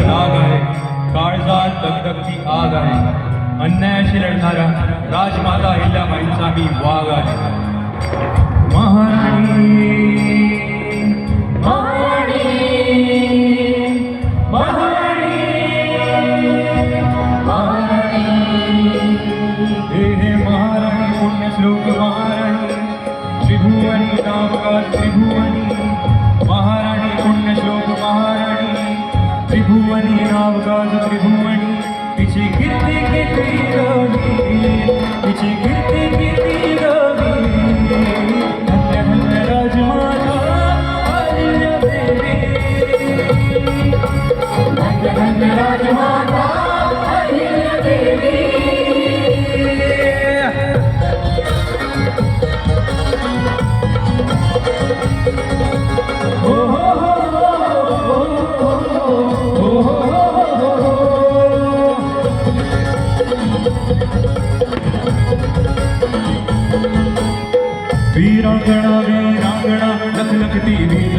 लाग आहे काळजात दगदगती आग आहे. अन्यायाशी लढणारा राजमाता अहिल्याबाईंचा मी वाघ आहे. महाराणी महाराणी महाराणी हे हे महाराणी पुण्यश्लोक महाराणी. त्रिभुवनी नामका त्रिभुवनी राजमाता अहिल्यादेवी वीरांगणा वीरांगणा लखलखती वीज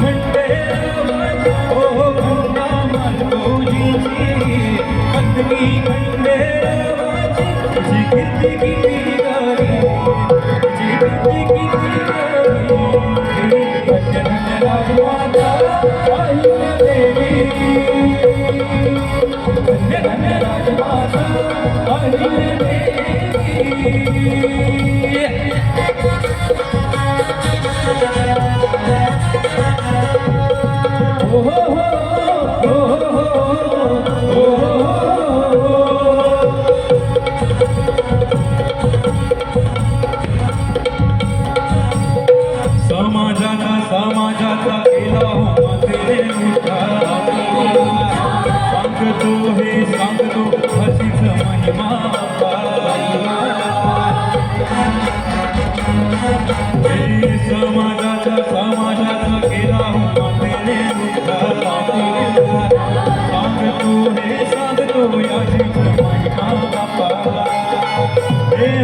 Thank you. महिमा हे समाजाचा समाजाचा केला हो सांगतो याचीच महिमा बापा हे पिवळा भंडारा याचा करू जय हे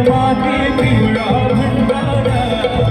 पिवळा भंडारा.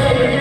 Thank you.